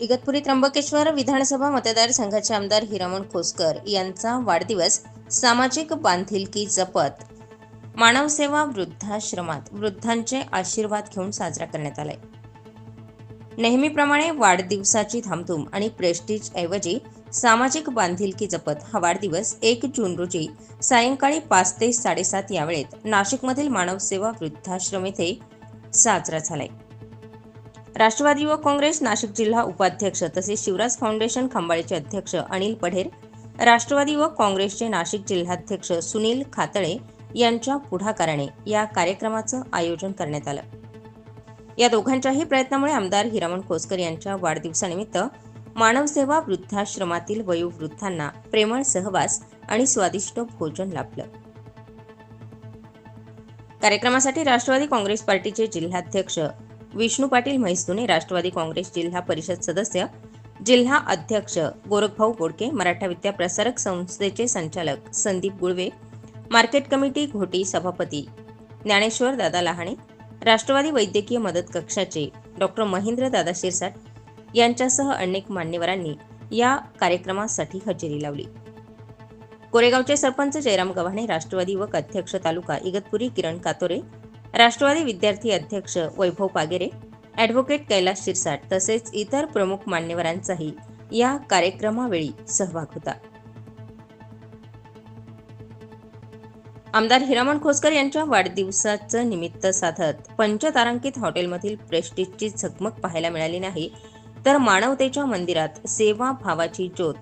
इगतपुरी त्र्यंबकेश्वर विधानसभा मतदारसंघाचे आमदार हिरामण खोसकर यांचा वाढदिवस सामाजिक बांधिलकी जपत मानवसेवा वृद्धाश्रमात वृद्धांचे आशीर्वाद घेऊन साजरा करण्यात आलाय. नेहमीप्रमाणे वाढदिवसाची धामधूम आणि प्रेस्टिज ऐवजी सामाजिक बांधिलकी जपत हा वाढदिवस एक जून रोजी सायंकाळी पाच ते साडेसात या वेळेत नाशिकमधील मानवसेवा वृद्धाश्रम येथे साजरा झालाय. राष्ट्रवादी व काँग्रेस नाशिक जिल्हा उपाध्यक्ष तसेच शिवराज फाउंडेशन खंबाळेचे अध्यक्ष अनिल पढेर राष्ट्रवादी व काँग्रेसचे नाशिक जिल्हाध्यक्ष सुनील खातळे यांच्या पुढाकाराने या कार्यक्रमाचं आयोजन करण्यात आलं. या दोघांच्याही प्रयत्नामुळे आमदार हिरामण खोसकर यांच्या वाढदिवसानिमित्त मानवसेवा वृद्धाश्रमातील वयोवृद्धांना प्रेमळ सहवास आणि स्वादिष्ट भोजन लाभलं. कार्यक्रमासाठी राष्ट्रवादी काँग्रेस पार्टीचे जिल्हाध्यक्ष विष्णू पाटील म्हैसुने राष्ट्रवादी काँग्रेस जिल्हा परिषद सदस्य जिल्हा अध्यक्ष गोरखभाऊ गोडके मराठा विद्या प्रसारक संस्थेचे संचालक संदीप गुळवे मार्केट कमिटी घोटी सभापती ज्ञानेश्वर दादा लहाणे राष्ट्रवादी वैद्यकीय मदत कक्षाचे डॉक्टर महेंद्र दादा शिरसाट यांच्यासह अनेक मान्यवरांनी या कार्यक्रमासाठी हजेरी लावली. कोरेगावचे सरपंच जयराम गव्हाणे राष्ट्रवादी युवक अध्यक्ष तालुका इगतपुरी किरण कातोरे राष्ट्रवादी विद्यार्थी अध्यक्ष वैभव पागेरे ॲडव्होकेट कैलास शिरसाट तसेच इतर प्रमुख मान्यवरांचाही या कार्यक्रमावेळी सहभाग होता. आमदार हिरामण खोसकर यांच्या वाढदिवसाचं निमित्त साधत पंचतारांकित हॉटेलमधील प्रेस्टिजची झगमग पाहायला मिळाली नाही तर मानवतेच्या मंदिरात सेवा भावाची ज्योत.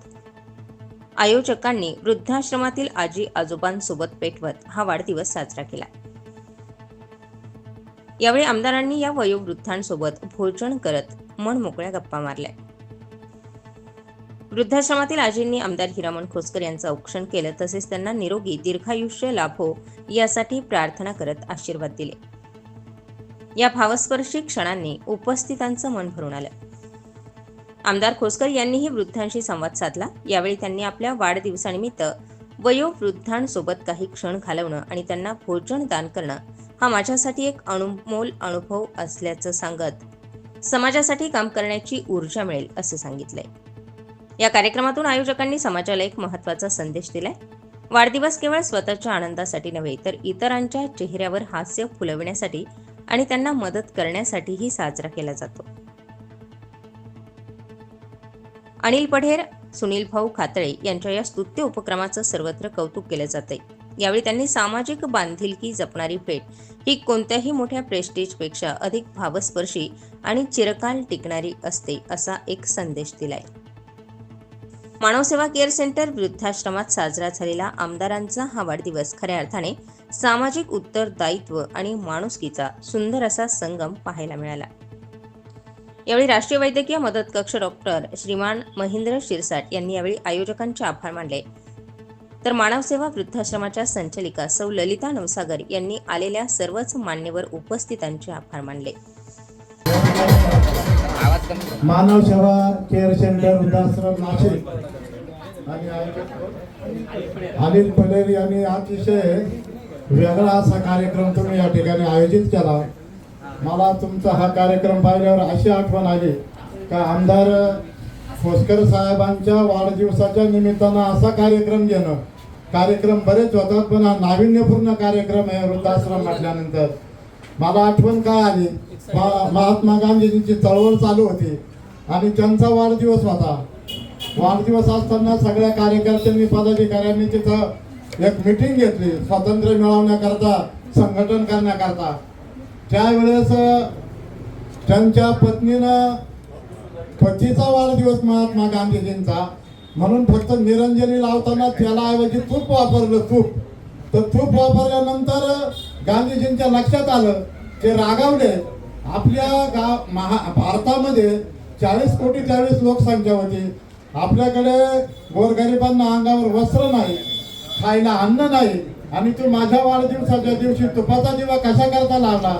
आयोजकांनी वृद्धाश्रमातील आजी आजोबांसोबत पेटवत हा वाढदिवस साजरा केला. यावेळी आमदारांनी या वयोवृद्धांसोबत भोजन करत मन मोकळ्या गप्पा मारल्या. वृद्धाश्रमातील आजींनी आमदार हिरामण खोसकर यांचं औक्षण केलं तसेच त्यांना निरोगी दीर्घायुष्य लाभो यासाठी प्रार्थना करत आशीर्वाद दिले. या भावस्पर्शी क्षणांनी उपस्थितांचं मन भरून आलं. आमदार खोसकर यांनीही वृद्धांशी संवाद साधला. यावेळी त्यांनी आपल्या वाढदिवसानिमित्त वयोवृद्धांसोबत काही क्षण घालवणं आणि त्यांना भोजन दान करणं हा माझ्यासाठी एक अणुमोल अनुभव असल्याचं सांगत समाजासाठी काम करण्याची ऊर्जा मिळेल असं सांगितलंय. या कार्यक्रमातून आयोजकांनी समाजाला एक महत्त्वाचा संदेश दिलाय. वाढदिवस केवळ स्वतःच्या आनंदासाठी नव्हे तर इतरांच्या चेहऱ्यावर हास्य फुलविण्यासाठी आणि त्यांना मदत करण्यासाठीही साजरा केला जातो. अनिल पढेर सुनील भाऊ खातळे यांच्या या स्तुत्य उपक्रमाचं सर्वत्र कौतुक केलं जाते यावेळी त्यांनी सामाजिक बांधिलकी जपणारी पेठ ही कोणत्याही मोठ्या प्रेस्टेजपेक्षा अधिक भावस्पर्शी आणि चिरकाल टिकणारी असते असा एक संदेश दिलाय. मानवसेवा केअर सेंटर वृद्धाश्रमात साजरा झालेला आमदारांचा हा वाढदिवस खऱ्या अर्थाने सामाजिक उत्तरदायित्व आणि माणुसकीचा सुंदर असा संगम पाहायला मिळाला. यावेळी राष्ट्रीय वैद्यकीय मदत कक्ष डॉक्टर श्रीमान महेंद्र शिरसाट यांनी यावेळी आयोजकांचे आभार मानले. तर मानवसेवा वृद्धाश्रमाच्या संचालिका सौ ललिता नवसागर यांनी आलेल्या सर्वच मान्यवर उपस्थितांचे आभार मानले. मानव सेवा केअर सेंटर वृद्धाश्रम नाशिक आणि अनिल पटेल यांनी अतिशय वेगळा असा कार्यक्रम तुम्ही या ठिकाणी आयोजित केला. मला तुमचा हा कार्यक्रम पाहिल्यावर अशी आठवण आली का आमदार खोसकर साहेबांच्या वाढदिवसाच्या निमित्तानं असा कार्यक्रम घेणं कार्यक्रम बरेच होतात पण हा नाविन्यपूर्ण कार्यक्रम आहे वृद्धाश्रम म्हटल्यानंतर. मला आठवण काय आली? महात्मा गांधीजींची चळवळ चालू होती आणि त्यांचा वाढदिवस होता. वाढदिवस असताना सगळ्या कार्यकर्त्यांनी पदाधिकाऱ्यांनी तिथं एक मिटिंग घेतली स्वातंत्र्य मिळवण्याकरता संघटन करण्याकरता. त्यावेळेस त्यांच्या पत्नीनं पतीचा वाढदिवस महात्मा गांधीजींचा. म्हणून फक्त निरंजनी लावताना त्याला ऐवजी तूप वापरलं तूप. तर तूप वापरल्यानंतर गांधीजींच्या लक्षात आलं ते रागावले. आपल्या गा महा भारतामध्ये चाळीस कोटी चाळीस लोकसंख्या होती. आपल्याकडे गोरगरिबांना अंगावर वस्त्र नाही खायला अन्न नाही आणि तू माझ्या वाढदिवसाच्या दिवशी तुपाचा दिवा कशा करता लावला?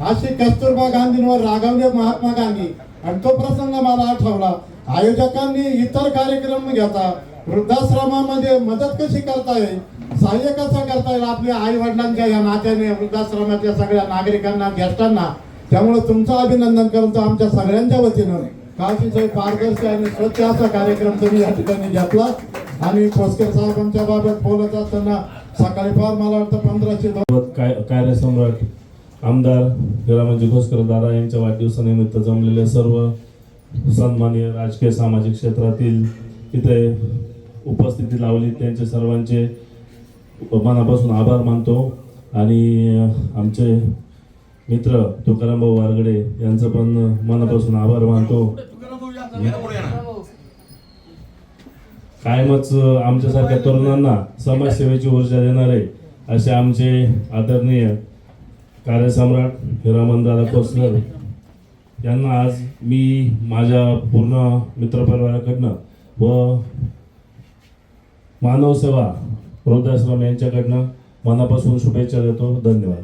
अशी कस्तुरबा गांधींवर रागावले महात्मा गांधी. आणि तो प्रसंग मला आठवला. आयोजकांनी इतर कार्यक्रम घेता. वृद्धाश्रमामध्ये मदत कशी करता येईल? सहाय्य कसं करता येईल? आपल्या आई वडिलांच्या या नात्याने वृद्धाश्रमाच्या सगळ्या नागरिकांना ज्येष्ठांना त्यामुळे तुमचं अभिनंदन करतो आमच्या सगळ्यांच्या वतीनं. काळजीचा पारदर्शी आणि स्वच्छ असा कार्यक्रम तुम्ही या ठिकाणी घेतला. आणि खोसकर साहेबांच्या बाबत बोलत असताना सकाळी फार मला वाटतं पंधराशे काय कार्यसम्राट आमदार हिरामजी म्हणजे घोसकर दादा यांच्या वाढदिवसानिमित्त जमलेले सर्व सन्माननीय राजकीय सामाजिक क्षेत्रातील इथे उपस्थिती लावली. त्यांचे सर्वांचे मनापासून आभार मानतो. आणि आमचे मित्र तुकारामभाऊ वारगडे यांचं पण मनापासून आभार मानतो. कायमच आमच्यासारख्या तरुणांना समाजसेवेची ऊर्जा देणारे असे आमचे आदरणीय कार्यसम्राट हिरामन दादा कोसलर यांना आज मी माझ्या पूर्ण मित्रपरिवाराकडनं व मानव सेवा वृद्धाश्रम यांच्याकडनं मनापासून शुभेच्छा देतो. धन्यवाद.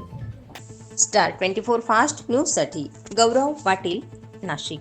स्टार ट्वेंटी फोर फास्ट न्यूजसाठी गौरव पाटील नाशिक.